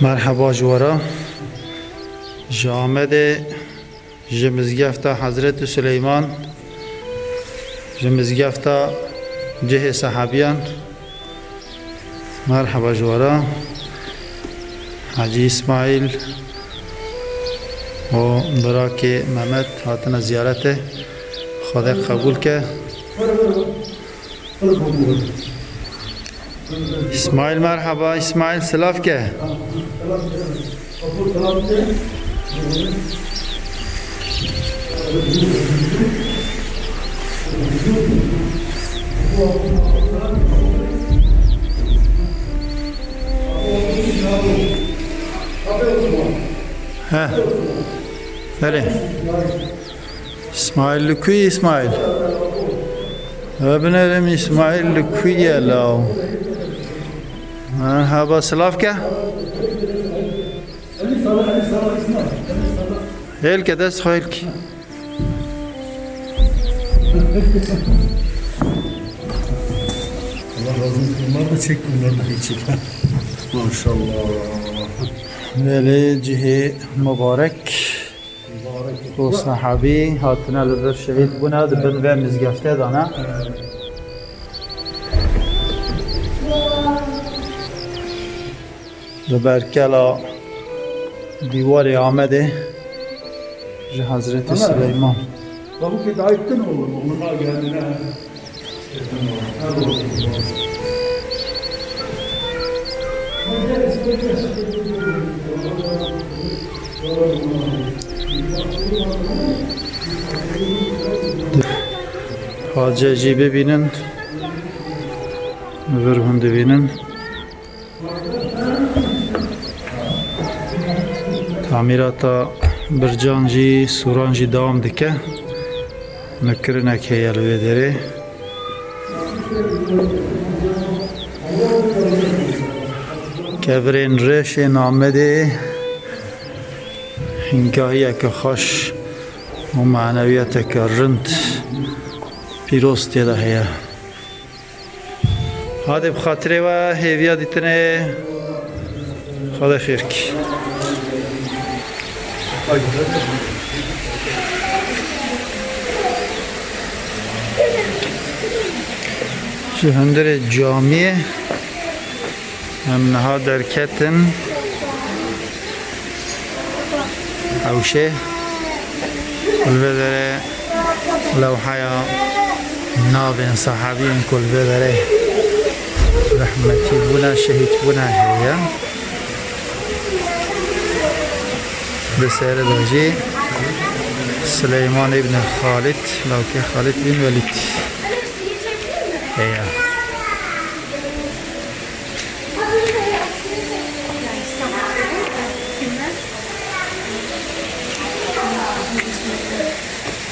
مرحبا جوارا جامد جمزگفت حضرت سلیمان جمزگفت جه صحابیان مرحبا جوارا حاجی اسماعیل و براک محمد هاتنا زیارت خدا قبول که İsmail merhaba, İsmail Silafke. He. Nereye? İsmail Lüküy İsmail. Öbünerim İsmail Lüküy'e lao. Merhaba Slavke. Helke des helke. Allah razı olsun. Bunlar da çek, bunlar da çek. Maşallah. Veli cihi mübarek. Bu sahabi hatına lüber şehit buna dibin ve mizgafte dana. Lüber kela divari Ahmet'e Ji Hazreti Süleyman. Tavuk eti ayıttın olur mu? Onlar geldiler. Hacı bibinin Vırhun dibinin tamirata bircan jî soran jî dike. Nekirinek heye li vê derê. Kevirên reşên Amedê hînkahiyeke xeş û meneviyeteke rind pîroz tê de heye. Hadê bi xatirê ve hêviya dîtinê xwedê xêrkî. طيب شهندر جامعه همنها درکتن اوشه. البدره لوحه ناب صحابي كل بدره رحمتي بنا شهيد بنا هي بسالة لاجي سليمان ابن خالد. لوكي خالد بن وليد.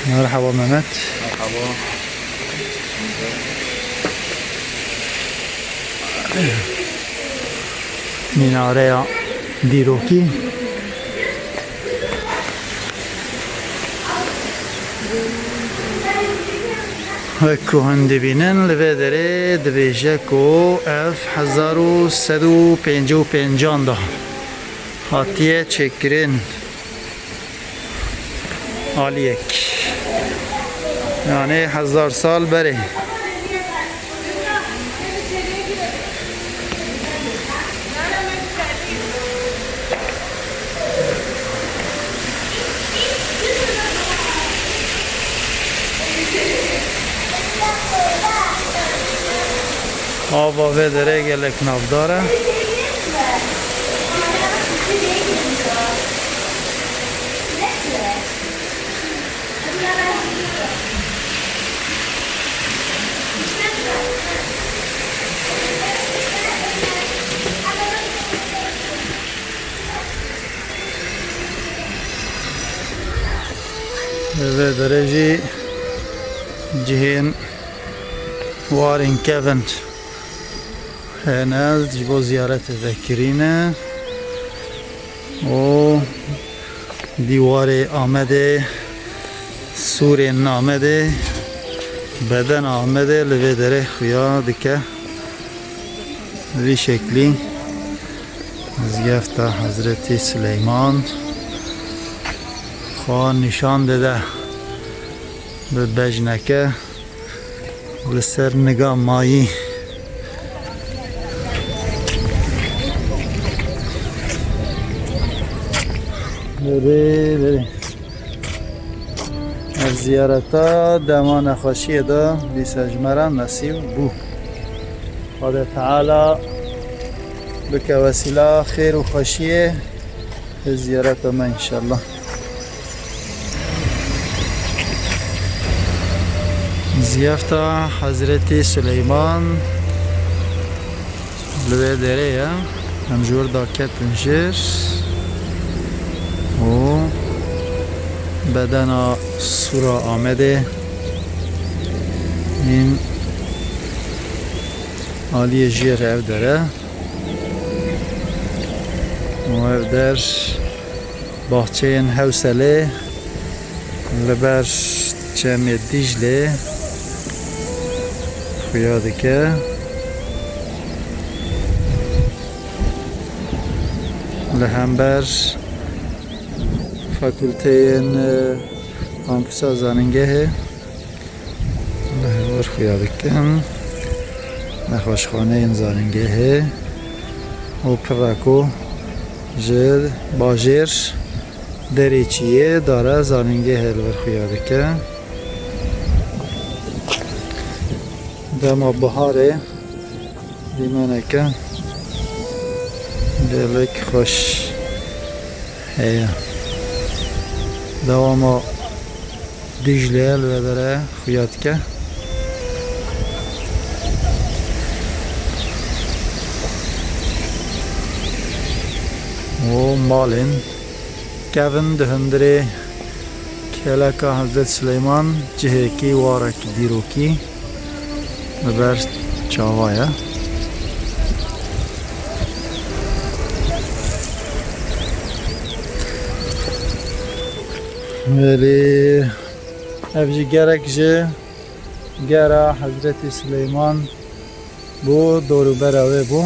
مرحبا ممات مرحبا. منارة ديروكي. Ecco Handibinen li vedere dvežeko 1755 da. Hatiye çekirin Aliyek. Yani Hazar Sal beri. آبا بده رجلك نضارة به درجه جهين وارين کیفنت. كيفن هنا جبو زيارة تذكرينه و دیوار آمده سورین آمده بدن آمده لوی دره خویا دکه وی شکلی مزگفت حضرت سلیمان. خواه نشان داده به بجنکه لسر نگاه مایی. بری بری. از زیارتا دما نخوشی دا بیس اجمرا نصیب بو. خدا تعالی بك وسيلة خير وخشية زيارتنا إن ما الله زيارة حضرت سليمان دره دريا همجور دا كتنجر بدن سورا آمده این آلی جیر او داره. و او در باخچه این حوصله لبر چمی دیجله خویاده که لهمبر فاکولته کامپوسا زننگه نهوار خویادکم نخوشخانه این زننگه او پرکو جد باجر دریچیه داره زننگه هلور خویادکه دما بهاره. دیمانکه. دلک خوش. هیا. Давамо Dicle, Elvedere, Fiyatke. O Malin. Kevin de hindri Keleka Hazret Süleyman Ciheki Varak Diroki Meber Çavaya. Çava ye Velî ev jî gerek ji gera Hezretî Süleyman bû dorûbera wê bû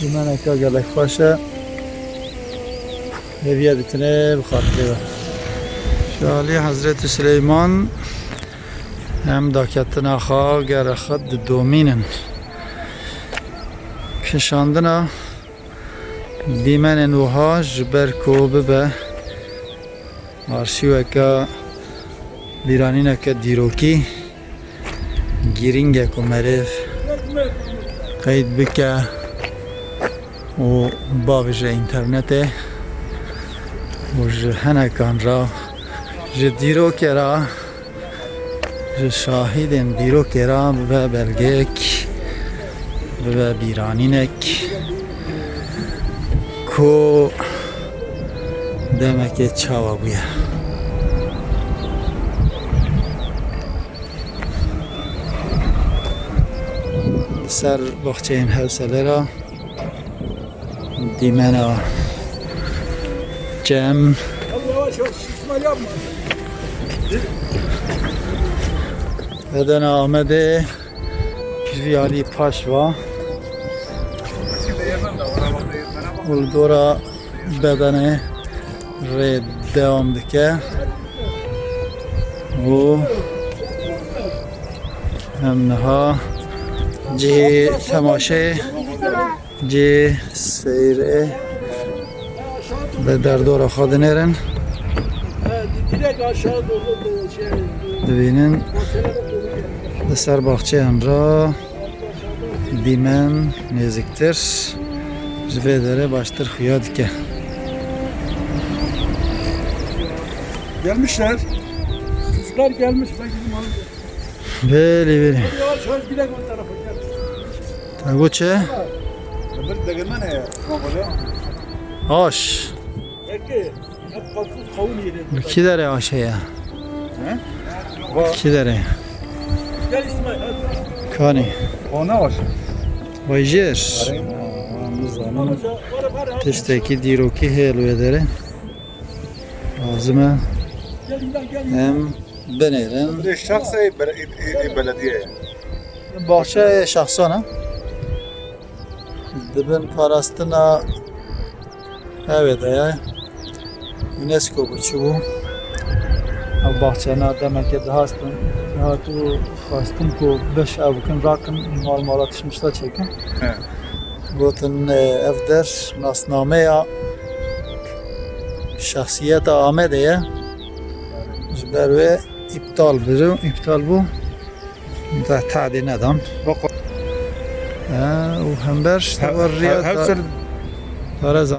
Dimeneka gelek başa. Eviye ditine bixatire Şali Hazreti Süleyman hem daketina xwa gere xet di domînin Dîmenên wiha ji ber ku bibe arşîweka bîranîneke dîrokî girîngek û meriv qeyd bike û bavêje internetê û ji henekan ra. Ji dîrokê ra. Ji şahîdên dîrokê ra bibe belgeyek bibe bîranînek ku demekê çawa bûye ser baxçeyên hewselê ra dîmena cem Yavaş yavaş İsmail yapma. Beden Ahmet'e Pirvi Uldora bedenê rê devam dike û em niha cihê temaşê cihê seyrê bi e. derdora xwe dinêrin dibînin li ser baxçeyan ra dîmen nêzîktir Ji vê dere baştir. Gelmişler. Çocuklar gelmiş. Ben gidip alayım. Beli beli. Yavaş yavaş bir dakika o tarafa gel. Taguçe. Bir dakika ne ya? Hoş. Peki. Hep kalkıp kavun yedi. İki dere aşağıya. Şey He? İki dere. Gel İsmail. Kani. O ne var? Vajir. مزانم تشتکی دیروکی هیلوی داره لازمه Gel gel gel. هم بنیرن ده شخص ای بل- ای- ای- ای بلدیه باغچه شخصانه dibin parastina evet ya UNESCO bu çubu ev bahçena demek ki dahastin hatu khastim ku beş evkin rakın mal malatışmışlar çekin He. Gotin ev der nasnameya şahsiyeta Ahmed'e ji ber ve iptal biru iptal bu. Da tadi nedam Bak û hember riya her, Tareza